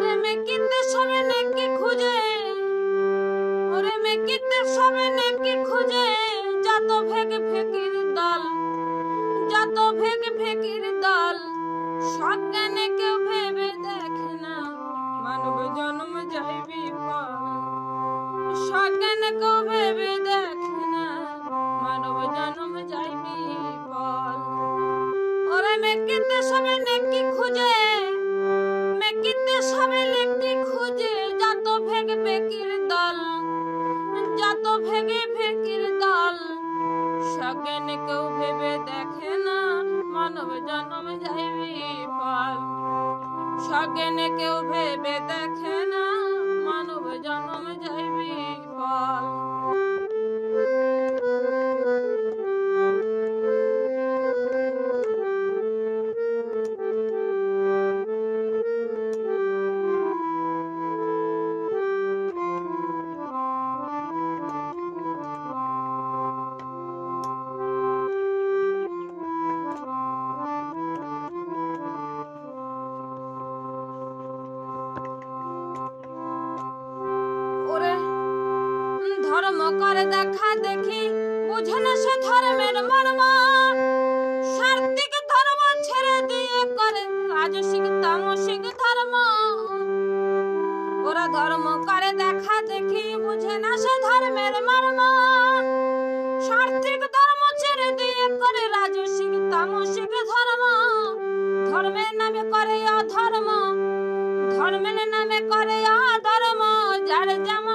ওরে মেকিতে সবে নেকি খুঁজে। ওরে মেকিতে সবে নেকি খুঁজে। যত ভেগ ফেকির দল যত ভেগ ফেকির দল। সজ্ঞানে কেউ ভেবে দেখে না, মানব জন্ম যাইবি ফল সজ্ঞানে কেউ ভেবে দেখে না, মানব জন্ম যাইবি ফল ওরে মেকিতে সবে নেকি ফেকির দল, যত ভেগে ফেকির দল সজ্ঞানে কেউ ভেবে দেখে না, মানব জন্ম যাইবি ফল সজ্ঞানে কেউ ভেবে দেখে না, মানব জন্ম যাইবি ফল ধর্ম করে দেখা দেখি বুঝে সে ধর্মের মর্ম। সার্থিক ধর্ম ছেড়ে দিয়ে করে, রাজসিক, তামসিক ধর্ম। ওরা ধর্ম করে দেখা দেখি বুঝে না সে ধর্মের মর্ম। সার্থিক ধর্ম ছেড়ে দিয়ে করে, রাজসিক, তামসিক ধর্ম। ধর্মের নামে করে অধর্ম, ধর্মের নামে করে অধর্ম। যার যেমন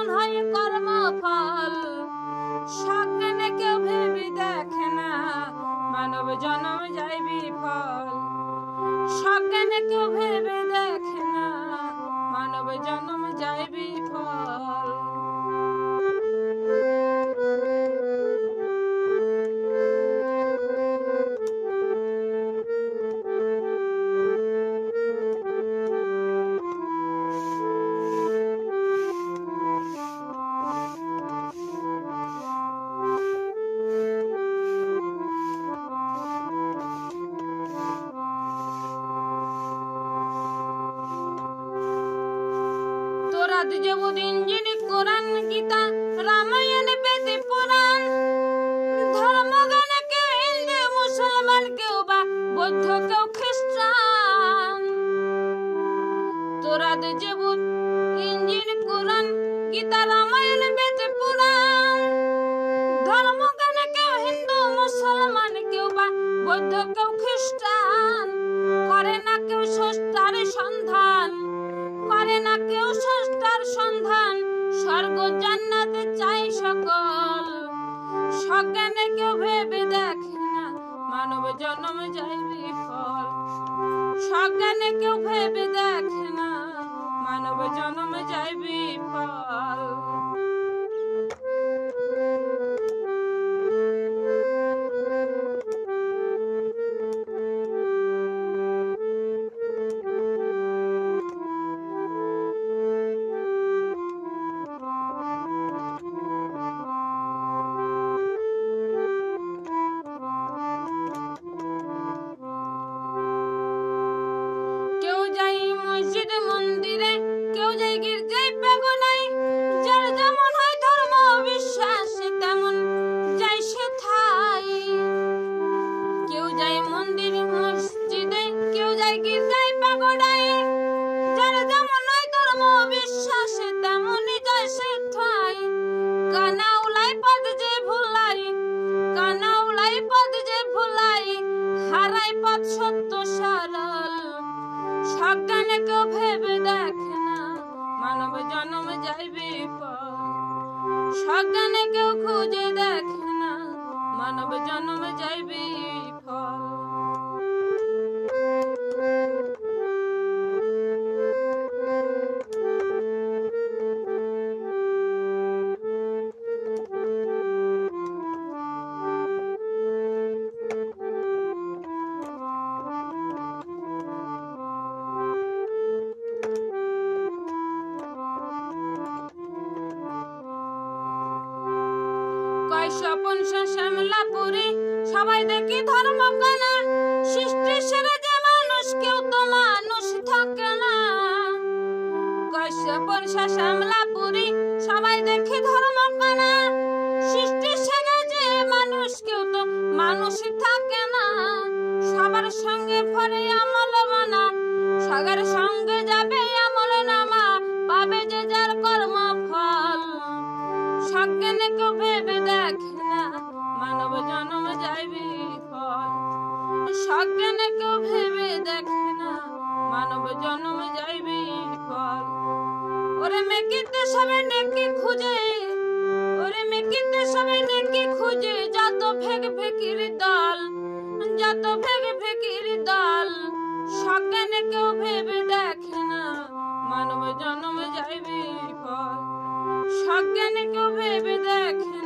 তোরা যেবুদিন যিনি কোরআন, গীতা, রামায়ণ বেদে পুরাণ ধর্মগানে কেউ হিন্দু, মুসলমান, কেউ বা বৌদ্ধ, কেউ করে না কেউ ষষ্ঠার সন্ধান। স্বর্গ জান্নাতে চাই সকল। সজ্ঞানে কেউ ভেবে দেখে না, মানব জন্ম যাই ফল। যায় গির্জায় পাগলাই যার যেমন ধর্ম বিশ্বাস, তেমনই যায় সে ঠাই। কানাউলাই পদ যে ভুলাই কানাউলাই পদ যে ভুলাই, হারাই পথ সত্য সরল। সজ্ঞানে কেউ ভেবে দেখে না, মানব জন্ম যাইবে সজ্ঞানে কেউ খুঁজে দেখে না, মানব জন্ম যাইবে ফল স্বপন শ্যামলাপুরি সবাই দেখি ধর্ম কানা। সৃষ্টি সেরে যে মানুষ, কেউ তো মানুষ থাকে না। পরিষা শ্যামলা পুরী সবাই দেখে ধর্ম কানা। সৃষ্টি সেগে যে মানুষ, কেউ তো মানুষই থাকে না। সবার সঙ্গে ফরে আমল মানা, সবার সঙ্গে যাবে আমল নামা। পাবে যে যার কর্ম ভাগ্যেন ভেবে দেখে না, মানব জন্ম যাইবি ফল সজ্ঞান কেউ ভেবে দেখে না, মানব জন্ম যাইবি ফল ওরে মেকিতে সবে নেকি খুঁজে, ওরে মেকিতে সবে নেকি খুঁজে, যত ভেগ ভেকির দল, যত ভেগ ভেকির দল সজ্ঞান কেউ ভেবে দেখে না, মানব জন্ম যাইবি ফল সজ্ঞানে কেউ ভেবে দেখে